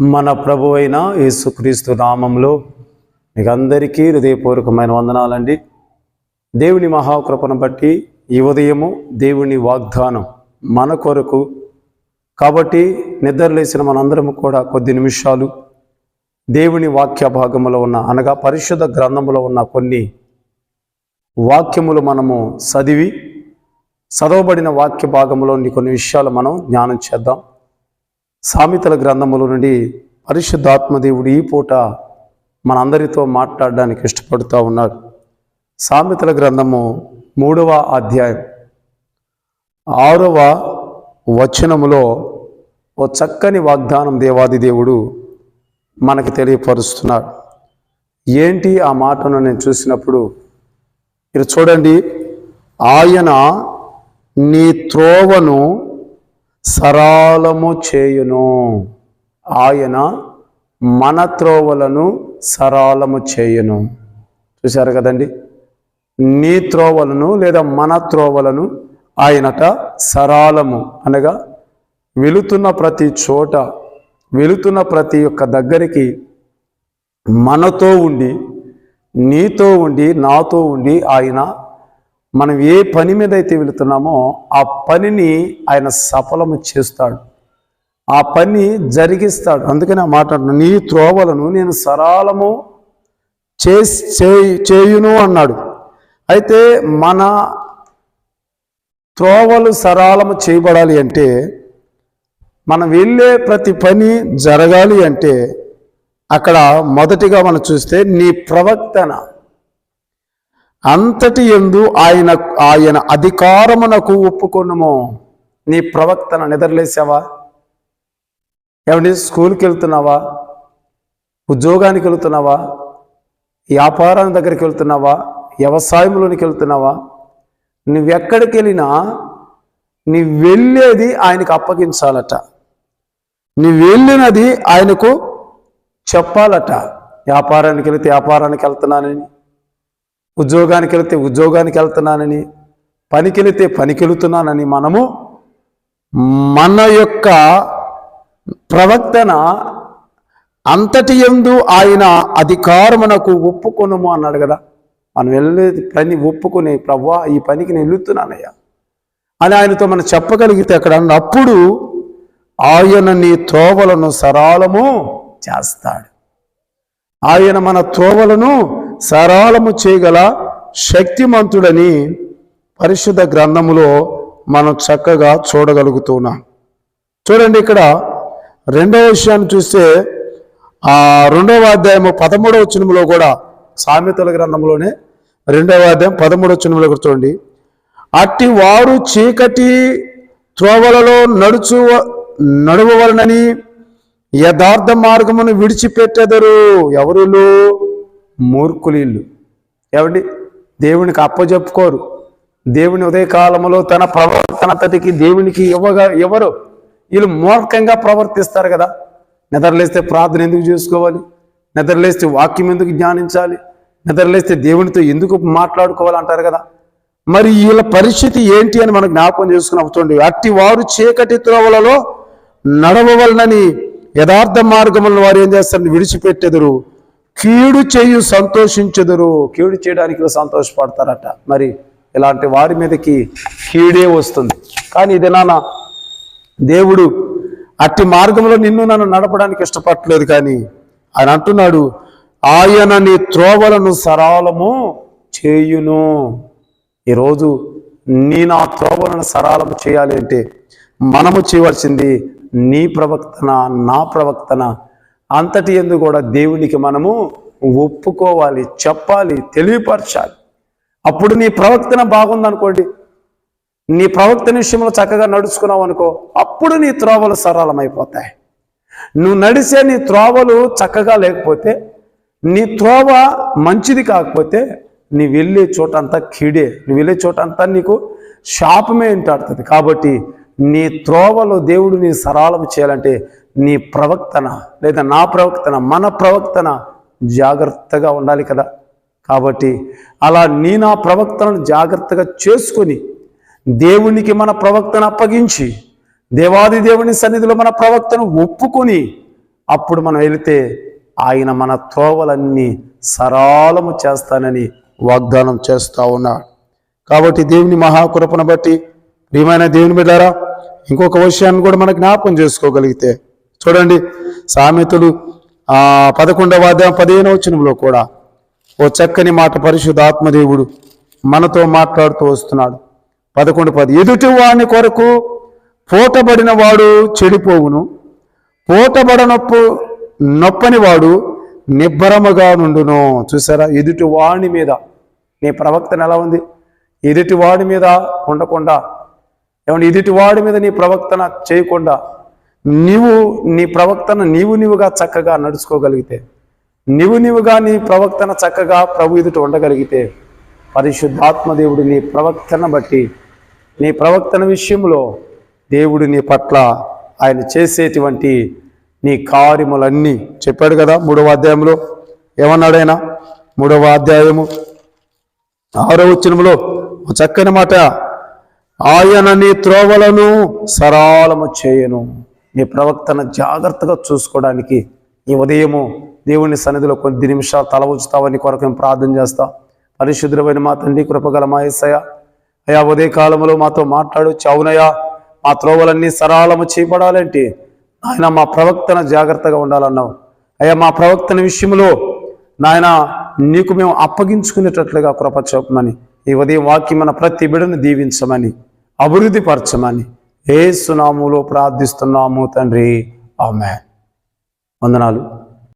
మన ప్రభు అయిన యేసుక్రీస్తు నామంలో మీకు అందరికీ హృదయపూర్వకమైన వందనాలండి. దేవుని మహాకృపను బట్టి ఈ ఉదయము దేవుని వాగ్దానం మన కొరకు. కాబట్టి నిద్రలేసిన మనందరము కూడా కొద్ది నిమిషాలు దేవుని వాక్య భాగములో ఉన్న అనగా పరిశుద్ధ గ్రంథములో ఉన్న కొన్ని వాక్యములు మనము చదివి చదవబడిన వాక్య భాగంలోని కొన్ని విషయాలు మనం జ్ఞానం చేద్దాం. సామెతల గ్రంథముల నుండి పరిశుద్ధాత్మదేవుడు ఈ పూట మనందరితో మాట్లాడడానికి ఇష్టపడుతూ ఉన్నాడు. సామెతల గ్రంథము మూడవ అధ్యాయం ఆరవ వచనములో ఓ చక్కని వాగ్దానం దేవాది దేవుడు మనకి తెలియపరుస్తున్నాడు. ఏంటి ఆ మాటను నేను చూసినప్పుడు? ఇది చూడండి. ఆయన నీ త్రోవను సరాలము చేయును. ఆయన మన త్రోవలను సరాలము చేయును. చూశారు కదండి? నీ త్రోవలను లేదా మన త్రోవలను ఆయనట సరాలము అనగా వెళుతున్న ప్రతి చోట వెళుతున్న ప్రతి ఒక్క దగ్గరికి మనతో ఉండి నీతో ఉండి నాతో ఉండి ఆయన మనం ఏ పని మీద అయితే వెళుతున్నామో ఆ పనిని ఆయన సఫలము చేస్తాడు. ఆ పని జరిగిస్తాడు. అందుకని ఆ మాట నీ త్రోవలను నేను సరాలము చేసి చేయును అన్నాడు. అయితే మన త్రోవలు సరాలము చేయబడాలి అంటే మనం వెళ్ళే ప్రతి పని జరగాలి అంటే అక్కడ మొదటిగా మనం చూస్తే నీ ప్రవక్తన అంతటి ఎందు ఆయన ఆయన అధికారమునకు ఒప్పుకొనుము. నీ ప్రవక్తన నిద్రలేసావా ఏమండి స్కూల్కి వెళ్తున్నావా ఉద్యోగానికి వెళ్తున్నావా వ్యాపారం దగ్గరికి వెళ్తున్నావా వ్యవసాయంలోనికి వెళ్తున్నావా నువ్వెక్కడికి వెళ్ళినా నీ వెళ్ళేది ఆయనకు అప్పగించాలట. నీ వెళ్ళినది ఆయనకు చెప్పాలట. వ్యాపారానికి వెళితే వ్యాపారానికి వెళ్తున్నానని ఉద్యోగానికి వెళితే ఉద్యోగానికి వెళ్తున్నానని పనికి వెళితే పనికి వెళుతున్నానని మనము మన యొక్క ప్రవక్తన అంతటి ఎందు ఆయన అధికారమునకు ఒప్పుకొనుము అన్నాడు కదా. మనం వెళ్ళేది పని ఒప్పుకొని ప్రవ్వా ఈ పనికి నేను వెళుతున్నానయ్యా. అని ఆయనతో మనం చెప్పగలిగితే అక్కడ అప్పుడు ఆయన నీ తోవలను సరాలము చేస్తాడు. ఆయన మన తోవలను సరాలము చేయగల శక్తిమంతుడని పరిశుద్ధ గ్రంథములో మనం చక్కగా చూడగలుగుతున్నాం. చూడండి ఇక్కడ రెండవ విషయాన్ని చూస్తే ఆ రెండవ అధ్యాయము పదమూడవ వచనములో కూడా సామెతల గ్రంథంలోనే రెండవ అధ్యాయం పదమూడవ వచనములో కూడా చూడండి. అట్టి వారు చీకటి త్రోవలలో నడుచు నడువవలనని యథార్థ మార్గమును విడిచిపెట్టెదరు. ఎవరులు? మూర్ఖులీళ్ళు. ఏమండి దేవునికి అప్పచెప్పుకోరు దేవుని ఉదయకాలంలో తన ప్రవర్తనతటికి దేవునికి ఇవ్వగా ఎవరు వీళ్ళు మూర్ఖంగా ప్రవర్తిస్తారు కదా. నిద్రలేస్తే ప్రార్థన ఎందుకు చేసుకోవాలి? నిద్రలేస్తే వాక్యం ఎందుకు జ్ఞానించాలి? నిద్రలేస్తే దేవునితో ఎందుకు మాట్లాడుకోవాలి అంటారు కదా. మరి వీళ్ళ పరిస్థితి ఏంటి అని మనం జ్ఞాపకం చేసుకుని చూడండి అట్టి వారు చీకటి త్రోవలలో నడవవలనని యథార్థ మార్గములను వారు ఏం చేస్తారు విడిచిపెట్టెదరు. కీడు చేయు సంతోషించెదరు. కీడు చేయడానికి సంతోషపడతారట. మరి ఇలాంటి వారి మీదకి కీడే వస్తుంది. కానీ ఇది నాన్న దేవుడు అట్టి మార్గంలో నిన్ను నన్ను నడపడానికి ఇష్టపడలేదు కానీ ఆయన అంటున్నాడు ఆయన నీ త్రోవలను సరాలము చేయును. ఈరోజు నీ నా త్రోవలను సరాలము చేయాలి అంటే మనము చేయవలసింది నీ ప్రవక్తన నా ప్రవక్తన అంతటి ఎందు కూడా దేవునికి మనము ఒప్పుకోవాలి చెప్పాలి తెలియపరచాలి అప్పుడు నీ ప్రవర్తన బాగుందనుకోండి. నీ ప్రవర్తన విషయంలో చక్కగా నడుచుకున్నావు అనుకో అప్పుడు నీ త్రోవలు సరళమైపోతాయి. నువ్వు నడిచే నీ త్రోవలు చక్కగా లేకపోతే నీ త్రోవ మంచిది కాకపోతే నీ వెళ్ళే చోటంతా కీడే నువ్వు వెళ్ళే చోటంతా నీకు శాపమే ఇంటాడుతుంది. కాబట్టి నీ త్రోవలో దేవుడు నీ సరళం చేయాలంటే నీ ప్రవక్తన లేదా నా ప్రవక్తన మన ప్రవక్తన జాగ్రత్తగా ఉండాలి కదా. కాబట్టి అలా నీ నా ప్రవక్తలను జాగ్రత్తగా చేసుకొని దేవునికి మన ప్రవక్తను అప్పగించి దేవాది దేవుని సన్నిధిలో మన ప్రవక్తను ఒప్పుకొని అప్పుడు మనం వెళితే ఆయన మన త్రోవలన్నీ సరాలము చేస్తానని వాగ్దానం చేస్తూ ఉన్నాడు. కాబట్టి దేవుని మహాకృపను బట్టి ప్రియమైన దేవుని బిడ్డారా ఇంకొక విషయాన్ని కూడా మనకు జ్ఞాపకం చేసుకోగలిగితే చూడండి సామెతలు పదకొండవ అధ్యాయం పదిహేను వచనంలో కూడా ఓ చక్కని మాట పరిశుద్ధ ఆత్మదేవుడు మనతో మాట్లాడుతూ వస్తున్నాడు. పదకొండు పది ఎదుటి వాని కొరకు పూటబడిన వాడు చెడిపోవును పూటబడనొప్పు నొప్పని వాడు నిబ్బరముగా నుండును. చూసారా? ఎదుటి వాణి మీద. నీ ప్రవక్తన ఎలా ఉంది? ఎదుటి వాడి మీద ఉండకుండా ఏమంటే ఎదుటి వాడి మీద నీ ప్రవక్తన చేయకుండా. నీవు నీ ప్రవక్తన నీవు నీవుగా చక్కగా నడుచుకోగలిగితే నీవు నీవుగా నీ ప్రవక్తన చక్కగా ప్రభు ఎదుట ఉండగలిగితే పరిశుద్ధాత్మదేవుడు నీ ప్రవక్తన బట్టి నీ ప్రవక్తన విషయంలో దేవుడు నీ పట్ల ఆయన చేసేటువంటి నీ కార్యములన్నీ చెప్పాడు కదా మూడవ అధ్యాయంలో. ఏమన్నాడైనా? మూడవ అధ్యాయము ఆరో వచ్చినములో చక్కని మాట. ఆయన నీ త్రోవలను సరాలము చేయను. మీ ప్రవక్తను జాగ్రత్తగా చూసుకోవడానికి ఈ ఉదయము దేవుని సన్నిధిలో కొద్ది నిమిషాలు తల ఉంచుతావని కొరకు మేము ప్రార్థన చేస్తాం. పరిశుద్ధమైన మా తండ్రి కృపగల మా యేసయ్య అయా ఉదయ కాలంలో మాతో మాట్లాడు. అవునయ్యా మా త్రోవలన్నీ సరాలము చేపడాలంటే ఆయన మా ప్రవక్తన జాగ్రత్తగా ఉండాలన్నావు. అయ్యా మా ప్రవక్తన విషయంలో నాయన నీకు మేము అప్పగించుకునేటట్లుగా కృప చూపమని ఈ ఉదయం వాక్యం మన ప్రతి బిడను దీవించమని అభివృద్ధి పరచమని ఏ సునాములో ప్రార్థిస్తున్నాము తండ్రి. ఆమె వందనాలు.